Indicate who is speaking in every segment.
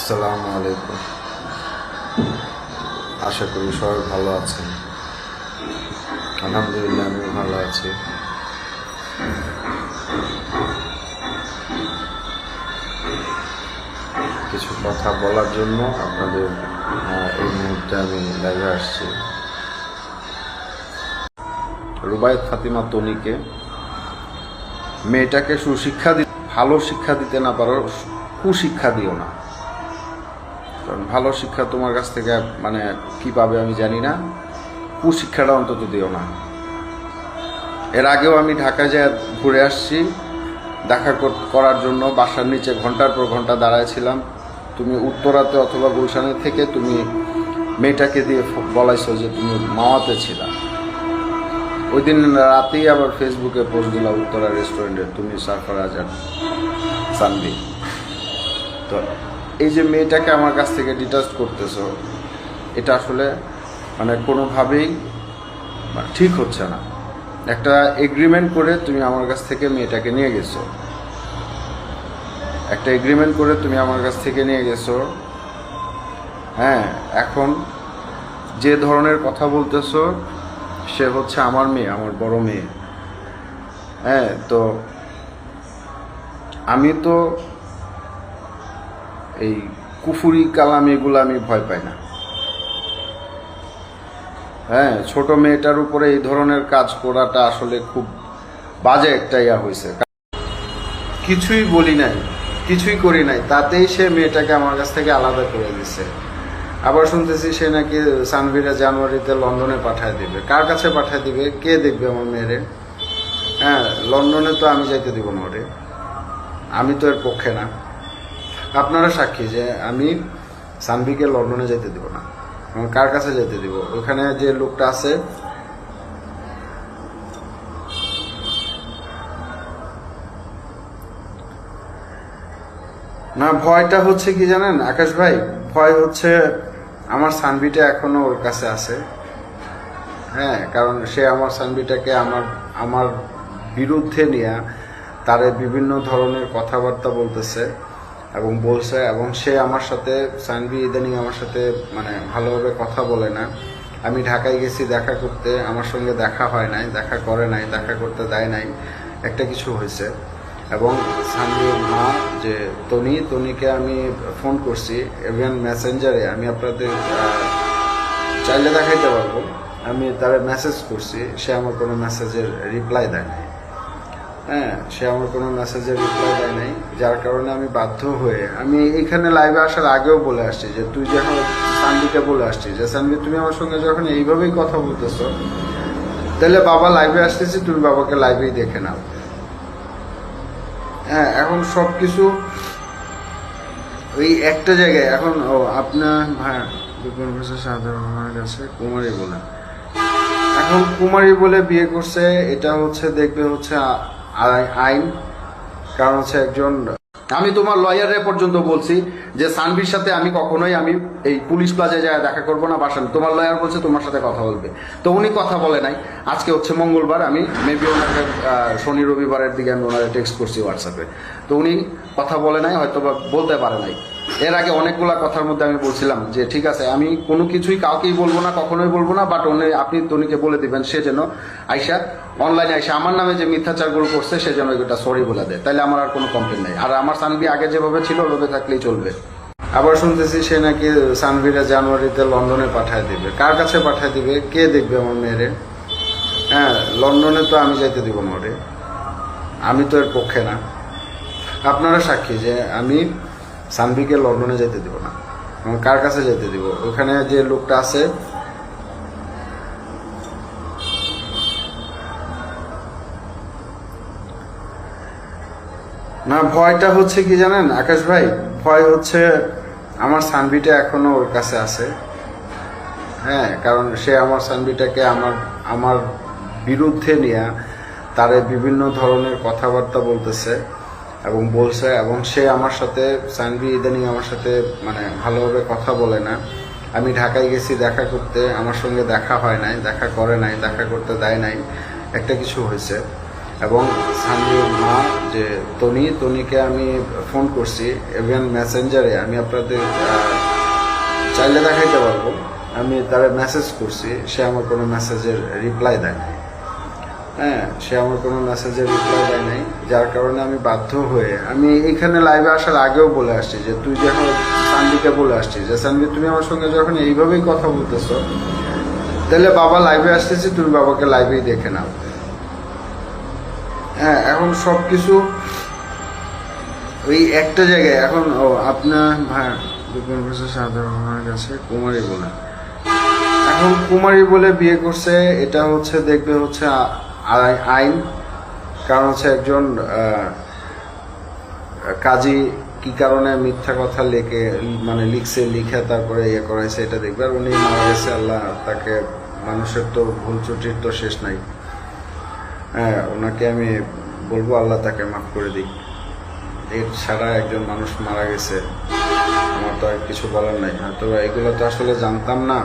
Speaker 1: আসসালামু আলাইকুম। আশা করি সবাই ভালো আছেন। আলহামদুলিল্লাহ আমি ভালো আছি। কিছু কথা বলার জন্য আপনাদের এই মুহূর্তে আমি লাইভে আসছি। রুবায়ত ফাতিমা তনিকে, মেয়েটাকে সুশিক্ষা দি, ভালো শিক্ষা দিতে না পারো কুশিক্ষা দিও না। কারণ ভালো শিক্ষা তোমার কাছ থেকে মানে কি পাবে আমি জানি না। কুশিক্ষাটা অন্তত দিও না। এর আগেও আমি ঢাকায় যা ঘুরে আসছি। দেখা কর- করার জন্য বাসার নিচে ঘণ্টার পর ঘণ্টা দাঁড়ায়ছিলাম তুমি উত্তরাতে অথবা গুলশানের থেকে তুমি মেয়েটাকে দিয়ে বলাইছো যে তুমি মাওয়াতে ছিলা। ওই দিন রাতেই আবার ফেসবুকে পোস্ট দিলা উত্তরা রেস্টুরেন্টে, তুমি সারফরাজ আর সানবি তো এই যে মেয়েটাকে আমার কাছ থেকে ডিটাচ করতেছো, এটা আসলে মানে কোনোভাবেই মানে ঠিক হচ্ছে না। একটা এগ্রিমেন্ট করে তুমি আমার কাছ থেকে মেয়েটাকে নিয়ে গেছো। একটা এগ্রিমেন্ট করে তুমি আমার কাছ থেকে নিয়ে গেছো। হ্যাঁ এখন যে ধরনের কথা বলতেছো, সে হচ্ছে আমার মেয়ে, আমার বড় মেয়ে। হ্যাঁ তো আমি তো এই কুফুরি কালাম এগুলো আমি ভয় পাই না। হ্যাঁ ছোট মেয়েটার উপরে এই ধরনের কাজ করাটা আসলে খুব বাজে একটা ইয়া হয়েছে কিছুই বলি নাই, কিছুই করি নাই, তাতেই সে মেয়েটাকে আমার কাছ থেকে আলাদা করে দিছে। আবার শুনতেছি সে নাকি সানভিরা জানুয়ারিতে লন্ডনে পাঠায় দিবে। কার কাছে পাঠায় দিবে? কে দেখবে আমার মেয়েরে? হ্যাঁ লন্ডনে তো আমি যাইতে দিব না ওরে। আমি তো এর পক্ষে না। আপনারা সাক্ষী যে আমি সানভিকে লন্ডনে যেতে দিব না। কার কাছে যেতে দিব? ওখানে যে লোকটা আছে, না, ভয়টা হচ্ছে কি জানেন, আকাশ ভাই, ভয় হচ্ছে আমার সানভিটা এখনও ওর কাছে আছে। হ্যাঁ কারণ সে আমার সানভিটাকে আমার আমার বিরুদ্ধে নিয়ে তারে বিভিন্ন ধরনের কথাবার্তা বলতেছে। এবং বলছে, এবং সে আমার সাথে, সানভি ইদানিং আমার সাথে মানে ভালোভাবে কথা বলে না। আমি ঢাকায় গেছি দেখা করতে, আমার সঙ্গে দেখা হয় নাই, দেখা করে নাই, দেখা করতে দেয় নাই, একটা কিছু হয়েছে। এবং সানভির মা, যে তনি, তনিকে আমি ফোন করছি ইভেন মেসেঞ্জারে আমি আপনাদের চাইলে দেখাইতে পারব। আমি তার মেসেজ করছি, সে আমার কোনো মেসেজের রিপ্লাই দেয় নাই। হ্যাঁ সে আমার কোনো মেসেজের রিপ্লাই দেয় নাই। যার কারণে আমি বাধ্য হয়ে, আমি এখানে লাইভে আসার আগেও বলে আসছি যে, তুই যখন সানভিকে বলে আসছি যে, সানভি, তুমি আমার সঙ্গে যখন এইভাবেই কথা বলতেছো, তাহলে বাবা লাইভে আসতেছি, তুমি বাবাকে লাইভেই দেখে নাও। হ্যাঁ এখন সব কিছু ওই একটা জায়গায়, এখন, ও, আপনার ভাই ভাষা সাধারণ কাছে কুমারী বলে। এখন কুমারী বলে বিয়ে করছে, এটা হচ্ছে, দেখবে হচ্ছে আইন, কারণ হচ্ছে একজন আমি তোমার লয়ারে পর্যন্ত বলছি যে সানভির সাথে আমি কখনোই আমি এই পুলিশ প্লাজায় যায় দেখা করব না বাসান তোমার লয়ার বলছে তোমার সাথে কথা বলবে। তো উনি কথা বলে নাই। আজকে হচ্ছে মঙ্গলবার, আমি মেবি ওনাকে শনি রবিবারের দিকে আমি ওনাকে টেক্সট করছি হোয়াটসঅ্যাপে তো উনি কথা বলে নাই হয়তো বা বলতে পারে নাই। এর আগে অনেকগুলা কথার মধ্যে আমি বলছিলাম যে, ঠিক আছে, আমি কোনো কিছুই কাউকেই বলব না, কখনোই বলব না বাট উনি, আপনি তনিকে বলে দিবেন সে যেন আইসা অনলাইনে আইসা, আমার নামে যে মিথ্যাচারগুলো করছে, সে যেন এটা সরি বলে দেয়। তাহলে আমার আর কোনো কমপ্লেন নাই। আর আমার সানভি আগে যেভাবে ছিল ওভাবে থাকলেই চলবে। আবার শুনতেছি সে নাকি সানভিরা জানুয়ারিতে লন্ডনে পাঠায় দিবে। কার কাছে পাঠায় দিবে? কে দেখবে আমার মেয়েরে? হ্যাঁ লন্ডনে তো আমি যাইতে দিব ওরে। আমি তো এর পক্ষে না। আপনারা সাক্ষী যে, আমি সানভিকে লন্ডনে যেতে দিব না। কার কাছে যেতে দিব? ওখানে যে লোকটা আছে, না, ভয়টা হচ্ছে কি জানেন, আকাশ ভাই? ভয় হচ্ছে আমার সানভিটা এখনও ওর কাছে আছে। হ্যাঁ কারণ সে আমার সানভিটাকে আমার আমার বিরুদ্ধে নিয়ে তারে বিভিন্ন ধরনের কথাবার্তা বলতেছে। এবং বলছে, এবং সে আমার সাথে, সানভি ইদানিং আমার সাথে মানে ভালোভাবে কথা বলে না। আমি ঢাকায় গেছি দেখা করতে, আমার সঙ্গে দেখা হয় নাই, দেখা করে নাই, দেখা করতে দেয় নাই, একটা কিছু হয়েছে। এবং সানভির মা, যে তনি, তনিকে আমি ফোন করছি ইভেন মেসেঞ্জারে আমি আপনাদের চাইলে দেখাইতে পারব। আমি তারা মেসেজ করছি, সে আমার কোনো মেসেজের রিপ্লাই দেয় নাই। হ্যাঁ সে আমার কোনো মেসেজের রিপ্লাই দেয় নাই। যার কারণে আমি বাধ্য হয়ে, আমি এখানে লাইভে আসার আগেও বলে আসছি যে, তুই যখন সানভিকে বলে আসছি যে, সানভি, তুমি আমার সঙ্গে যখন এইভাবেই কথা বলতেছো, তাহলে বাবা লাইভে আসতেছি, তুমি বাবাকে লাইভেই দেখে নাও। হ্যাঁ এখন সব কিছু ওই একটা জায়গায়, এখন, ও, আপনার ভাই সাধারণের কাছে কুমারী বলে। এখন কুমারী বলে বিয়ে করছে, এটা হচ্ছে, দেখবে হচ্ছে আইন, কারণ হচ্ছে একজন কাজী কি কারণে মিথ্যা কথা লেখে মানে লিখছে, লিখে তারপরে ইয়ে করাইছে, এটা দেখবে, আর উনি মারা গেছে, আল্লাহ তাকে মানুষের তো ভুল ত্রুটির তো শেষ নাই। হ্যাঁ ওনাকে আমি বলব, আল্লাহ তাকে মাফ করে দিক। এর ছাড়া একজন মানুষ মারা গেছে, আমার তো আর কিছু বলার নাই। তো এগুলো তো আসলে জানতাম না।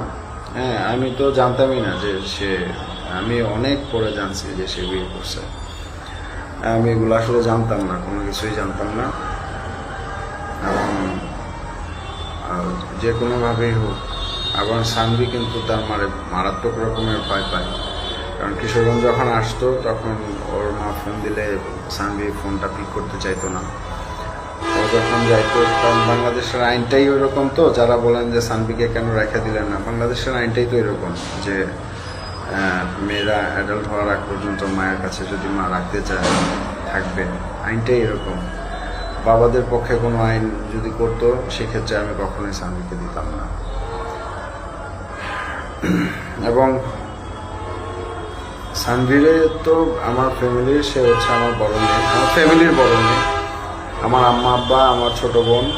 Speaker 1: হ্যাঁ আমি তো জানতামই না যে সে আমি অনেক পরে জানছি যে সে বিয়ে করছে। আমি এগুলো আসলে জানতাম না, কোনো কিছুই জানতাম না। এবং যে কোনোভাবেই হোক আবার সানভি কিন্তু তার মারে মারাত্মক রকমের ভয় পায়। কারণ কিশোরগঞ্জ যখন আসতো, তখন ওর মা ফোন দিলে সানভি ফোনটা পিক করতে চাইতো না। ও যখন যাইতো, কারণ বাংলাদেশের আইনটাই ওইরকম তো, যারা বলেন যে সানভিকে কেন রেখে দিলেন না, বাংলাদেশের আইনটাই তো এরকম যে মেয়েরা অ্যাডাল্ট হওয়ার আগ পর্যন্ত মায়ের কাছে যদি মা রাখতে চায়, থাকবে। আইনটাই এরকম। বাবাদের পক্ষে কোনো আইন যদি করতো, সেক্ষেত্রে আমি কখনোই সানভিকে দিতাম না। এবং সানভীরে তো আমার ফ্যামিলির সে হচ্ছে আমার বড় মেয়ে। আমার ফ্যামিলির বড় মেয়ে। আমার আম্মা, আব্বা, আমার ছোট বোন।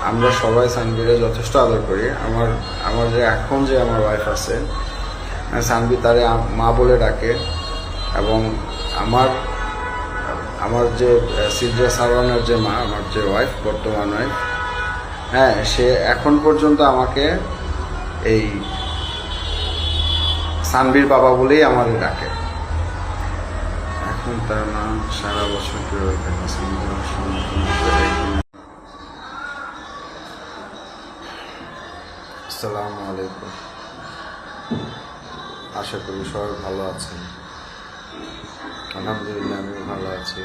Speaker 1: আমরা সবাই সানভীরে যথেষ্ট আদর করি। আমার আমার যে, এখন যে আমার ওয়াইফ আছে সানভি তারে মা বলে ডাকে এবং আমার আমার যে সিদ্রা সারওয়ানের যে মা, আমার যে ওয়াইফ বর্তমান ওয়াইফ হ্যাঁ সে এখন পর্যন্ত আমাকে এই সানভীর বাবা বলেই আমার ডাকে এখন তার নাম সারা বছর হয়। আসসালামু আলাইকুম আশা করি সবাই ভালো আছেন। আলহামদুলিল্লাহ আমি ভালো আছি।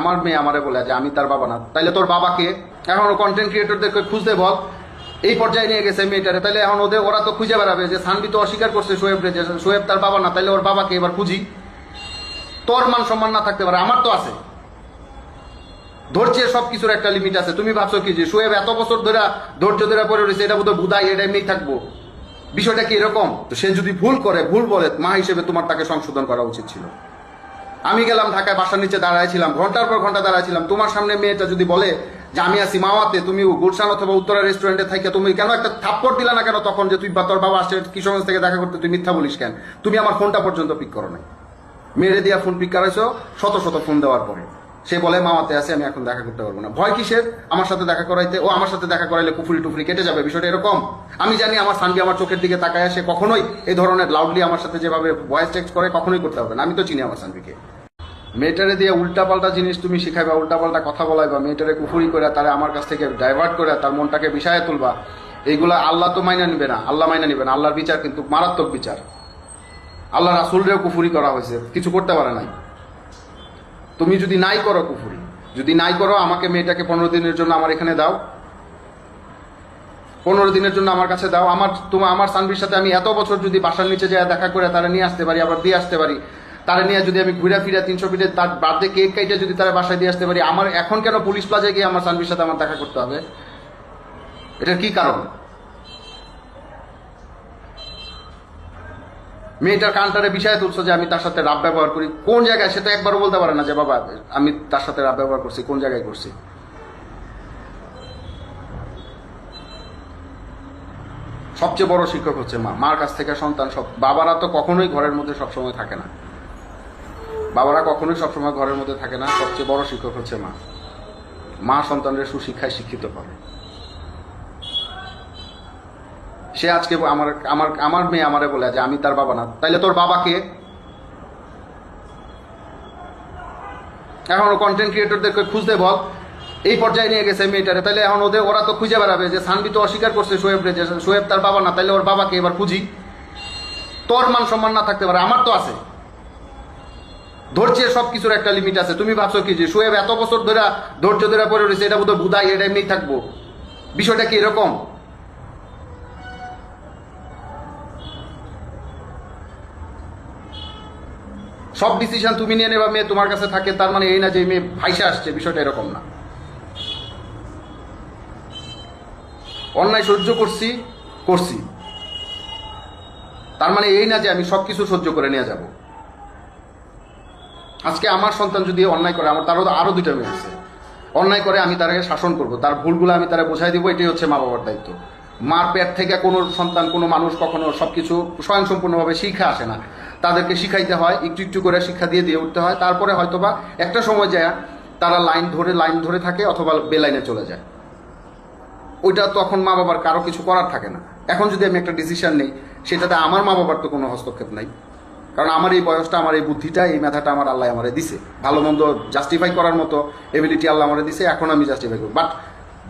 Speaker 2: আমার মেয়ে আমারে বলে যে, আমি তার বাবা না। তাইলে তোর বাবাকে এখন কন্টেন্ট ক্রিয়েটরদেরকে খুঁজতে বল। এই পর্যায়ে নিয়ে গেছে মেয়েটারে। তাইলে এখন ওদের, ওরা তো খুঁজে বেড়াবে যে সানবি তো অস্বীকার করছে সোয়েব যে সোয়েব তার বাবা না, তাইলে ওর বাবাকে এবার খুঁজি। তোর মান সম্মান না থাকতে পারে, আমার তো আছে। ধৈর্যের সব কিছুর একটা লিমিট আছে। তুমি ভাবছ কি যে সোয়েব এত বছর ধরে, ধৈর্য ধরে পড়ে রয়েছে, এটা বোধহয় বুধাই, এটা এমনি থাকব। বিষয়টা কি এরকম? তো সে যদি ভুল করে, ভুল বলে, মা হিসেবে তোমার তাকে সংশোধন করা উচিত ছিল। আমি গেলাম ঢাকায় বাসার নিচে দাঁড়াইছিলাম, ঘণ্টার পর ঘণ্টা দাঁড়াইছিলাম। তোমার সামনে মেয়েটা যদি বলে যে আমি আছি মাওয়াতে, তুমি গুলশান অথবা উত্তরা রেস্টুরেন্টে থাকি তুমি কেন একটা থাপ্পড় দিলা না কেন তখন যে তুই তোর বাবা আসছে কিশোরগঞ্জ থেকে দেখা করতে, তুই মিথ্যা বলিস কেন? তুমি আমার ফোনটা পর্যন্ত পিক করো নাই। মেরে দিয়া ফোন পিক করাইছো, শত শত ফোন দেওয়ার পরে। সে বলে মামাতে আছে, আমি এখন দেখা করতে পারব না। ভয় কিসের? আমার সাথে দেখা করাইতে। ও আমার সাথে দেখা করাইলে কুফুরি টুফুরি কেটে যাবে, বিষয়টা এরকম। আমি জানি আমার সানবি আমার চোখের দিকে তাকায় আসে কখনোই এই ধরনের লাউডলি আমার সাথে যেভাবে ভয়েস টেক্সট করে কখনোই করতে হবে না। আমি তো চিনি আমার সানবিকে। মেয়েটারে দিয়ে উল্টাপাল্টা জিনিস তুমি শিখাইবা, উল্টাপাল্টা কথা বলাইবা, মেয়েটারে কুফুরি করে তারা আমার কাছ থেকে ডাইভার্ট করে তার মনটাকে বিষয়ে তুলবা, এইগুলা আল্লাহ তো মাইনা নিবে না, আল্লাহ মাইনা নিবে না। আল্লাহর বিচার কিন্তু মারাত্মক বিচার। আল্লাহ রাসুলরেও কুফুরি করা হয়েছে, কিছু করতে পারে নাই। তুমি যদি নাই করো কুফুরি, যদি নাই করো, আমাকে মেয়েটাকে পনেরো দিনের জন্য আমার এখানে দাও। পনেরো দিনের জন্য আমার কাছে দাও। আমার তোমার আমার সানবির সাথে আমি এত বছর যদি বাসার নিচে যায় দেখা করে তারা নিয়ে আসতে পারি, আবার দিয়ে আসতে পারি, তারা নিয়ে যদি আমি ঘুরে ফিরে তিনশো ফিটে তার বার্থডে কেক কাইটে যদি তারা বাসায় দিয়ে আসতে পারি, আমার এখন কেন পুলিশ প্লাজায় গিয়ে আমার সানবির সাথে আমার দেখা করতে হবে? এটার কি কারণ? মেয়েটার কানটারে বিষয় তুলছো যে আমি তার সাথে রাব ব্যবহার করি। কোন জায়গায়? সেটা একবারও বলতে পারে না যে, বাবা, আমি তার সাথে রাব ব্যবহার করছি, কোন জায়গায় করছি? সবচেয়ে বড় শিক্ষক হচ্ছে মা। মার কাছ থেকে সন্তান সব বাবারা তো কখনোই ঘরের মধ্যে সবসময় থাকে না। বাবারা কখনোই সবসময় ঘরের মধ্যে থাকে না। সবচেয়ে বড় শিক্ষক হচ্ছে মা। মা সন্তানের সুশিক্ষায় শিক্ষিত করে। সে আজকে আমার আমার আমার মেয়ে আমারে বলে যে আমি তার বাবা না। তাইলে তোর বাবাকে এখন কন্টেন্ট ক্রিয়েটরদেরকে খুঁজতে বল। এই পর্যায়ে নিয়ে গেছে মেয়েটারে। তাহলে এখন ওদের, ওরা তো খুঁজে বেড়াবে যে সানবি তো অস্বীকার করছে সোয়েব রে, যে সোয়েব তার বাবা না। তাইলে ওর বাবাকে এবার খুঁজি। তোর মান সম্মান না থাকতে পারে, আমার তো আছে। ধৈর্যের সব কিছুর একটা লিমিট আছে। তুমি ভাবছ কি যে সোয়েব এত বছর ধরে ধৈর্য ধরে পড়ে রয়েছে, এটা বোধহয় বুধাই এটা এমনি থাকব। বিষয়টা কি এরকম? সব ডিসিশন তুমি নিয়ে নেবা, মেয়ে তোমার কাছে থাকে, তার মানে এই না যে মেয়ে ভাইসা আসছে, বিষয়টা এরকম না। অন্যায় সহ্য করছি করছি। তার মানে এই না যে আমি সবকিছু সহ্য করে নিয়ে যাব। আজকে আমার সন্তান যদি অন্যায় করে, আমার তারও আরও দুইটা মেয়ে আছে। অন্যায় করে আমি তাকে শাসন করব, তার ভুলগুলো আমি তারা বোঝাই দিব, এটাই হচ্ছে মা বাবার দায়িত্ব। মার পেট থেকে কোনো সন্তান, কোনো মানুষ কখনো সবকিছু স্বয়ংসম্পূর্ণভাবে শিখে আসে না। তাদেরকে শিখাইতে হয়, একটু একটু করে শিক্ষা দিয়ে দিয়ে উঠতে হয়। তারপরে হয়তোবা একটা সময় যায় তারা লাইন ধরে লাইন ধরে থাকে অথবা বেলাইনে চলে যায়। ওইটা তখন মা বাবার কারও কিছু করার থাকে না। এখন যদি আমি একটা ডিসিশন নেই, সেটাতে আমার মা বাবার তো কোনো হস্তক্ষেপ নাই। কারণ আমার এই বয়সটা, আমার এই বুদ্ধিটা, এই মেধাটা আমার আল্লাহ আমারে দিছে। ভালো মন্দ জাস্টিফাই করার মতো এবিলিটি আল্লাহ আমারে দিছে, এখন আমি জাস্টিফাই করব। বাট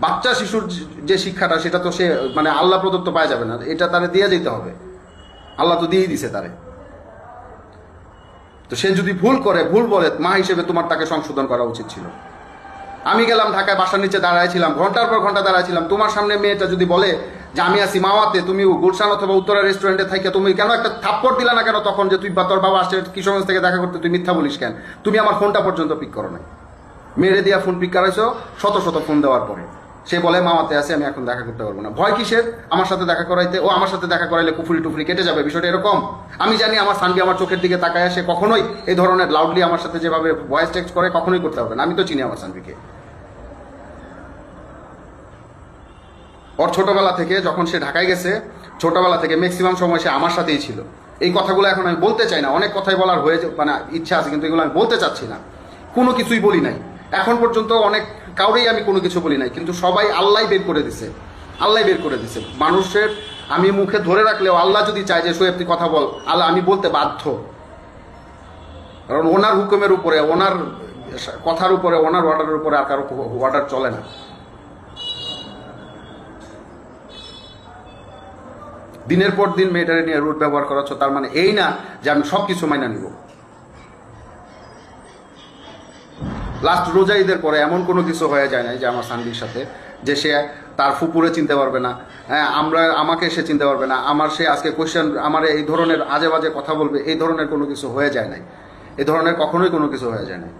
Speaker 2: বাচ্চা শিশুর যে শিক্ষাটা, সেটা তো সে মানে আল্লাহ প্রদত্ত পাওয়া যাবে না। এটা তারে দিয়ে যেতে হবে। আল্লাহ তো দিয়েই দিছে তারে। তো সে যদি ভুল করে, ভুল বলে, মা হিসেবে তোমার তাকে সংশোধন করা উচিত ছিল। আমি গেলাম ঢাকায়, বাসার নিচে দাঁড়াইছিলাম, ঘণ্টার পর ঘণ্টা দাঁড়াইছিলাম। তোমার সামনে মেয়েটা যদি বলে যে আমি আছি মাওয়াতে, তুমি গুলশান অথবা উত্তরা রেস্টুরেন্টে থাকি তুমি কেন একটা থাপ্পড় দিলা না কেন তখন যে তুই বা তোর বাবা আসছে কিশোরগঞ্জ থেকে দেখা করতে, তুই মিথ্যা বলিস কেন? তুমি আমার ফোনটা পর্যন্ত পিক করো নাই। মেরে দিয়া ফোন পিক করাইছো, শত শত ফোন দেওয়ার পরে। সে বলে, মামাতে আছে, আমি এখন দেখা করতে পারব না। ভয় কিসের? আমার সাথে দেখা করাইতে, ও আমার সাথে দেখা করাইলে কুফুরি টুফুরি কেটে যাবে, বিষয়টা এরকম। আমি জানি আমার সানবি আমার চোখের দিকে তাকায় আসে কখনোই এই ধরনের লাউডলি আমার সাথে যেভাবে ভয়েস টেক্সট করে, কখনোই করতে হবে না। আমি তো চিনি আমার সানবিকে। ওর ছোটবেলা থেকে যখন সে ঢাকায় গেছে, ছোটবেলা থেকে ম্যাক্সিমাম সময় সে আমার সাথেই ছিল। এই কথাগুলো এখন আমি বলতে চাই না। অনেক কথাই বলার হয়েছে মানে ইচ্ছা আছে, কিন্তু এগুলো আমি বলতে চাচ্ছি না। কোনো কিছুই বলি নাই। এখন পর্যন্ত অনেক, কাউরেই আমি কোনো কিছু বলি নাই, কিন্তু সবাই আল্লাহ বের করে দিছে। আল্লাহ বের করে দিছে। মানুষের, আমি মুখে ধরে রাখলেও আল্লাহ যদি চায় যে সোয়েব তুই কথা বল, আল্লাহ, আমি বলতে বাধ্য। কারণ ওনার হুকুমের উপরে, ওনার কথার উপরে, ওনার অর্ডারের উপরে আর কারও অর্ডার চলে না। দিনের পর দিন মেয়েটারে নিয়ে রুট ব্যবহার করাচ্ছ, তার মানে এই না যে আমি সব কিছু মাইনা নিব। লাস্ট রোজা ঈদের পরে এমন কোনো কিছু হয়ে যায় না যে আমার সান্দির সাথে, যে সে তার ফুপুরে চিনতে পারবে না হ্যাঁ আমরা, আমাকে সে চিনতে পারবে না, আমার সে আজকে কোয়েশ্চেন আমার এই ধরনের আজে বাজে কথা বলবে, এই ধরনের কোনো কিছু হয়ে যায় নাই। এই ধরনের কখনোই কোনো কিছু হয়ে যায় নাই।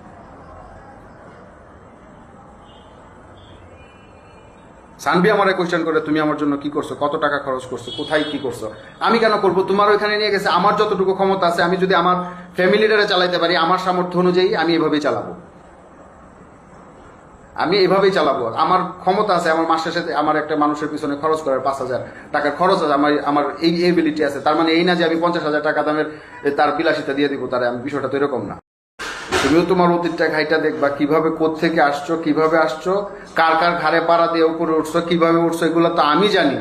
Speaker 2: সানবি আমারে কোয়েশ্চেন করে, তুমি আমার জন্য কি করছ? কত টাকা খরচ করছ? কোথায় কি করছ? আমি কেন করব? তোমার ওইখানে নিয়ে গেছে, আমার যতটুকু ক্ষমতা আছে, আমি যদি আমার ফ্যামিলিটারে চালাইতে পারি, আমার সামর্থ্য অনুযায়ী আমি এভাবেই চালাবো। আমি এভাবেই চালাবো। আমার ক্ষমতা আছে, আমার মাসের সাথে আমার একটা মানুষের পিছনে খরচ করার পাঁচ হাজার টাকার খরচ আছে, আমার আমার এই এবিলিটি আছে। তার মানে এই না যে আমি পঞ্চাশ হাজার টাকা দামের তার বিলাসিতা দিয়ে দিব, তার আমি বিষয়টা তো এরকম না। তুমিও তোমার অতীতটা ঘাইটা দেখবা, কীভাবে থেকে আসছো, কীভাবে আসছো, কার কার ঘাড়ে পাড়া দিয়ে উপরে উঠছো, কীভাবে উঠছো, এগুলো তো আমি জানি।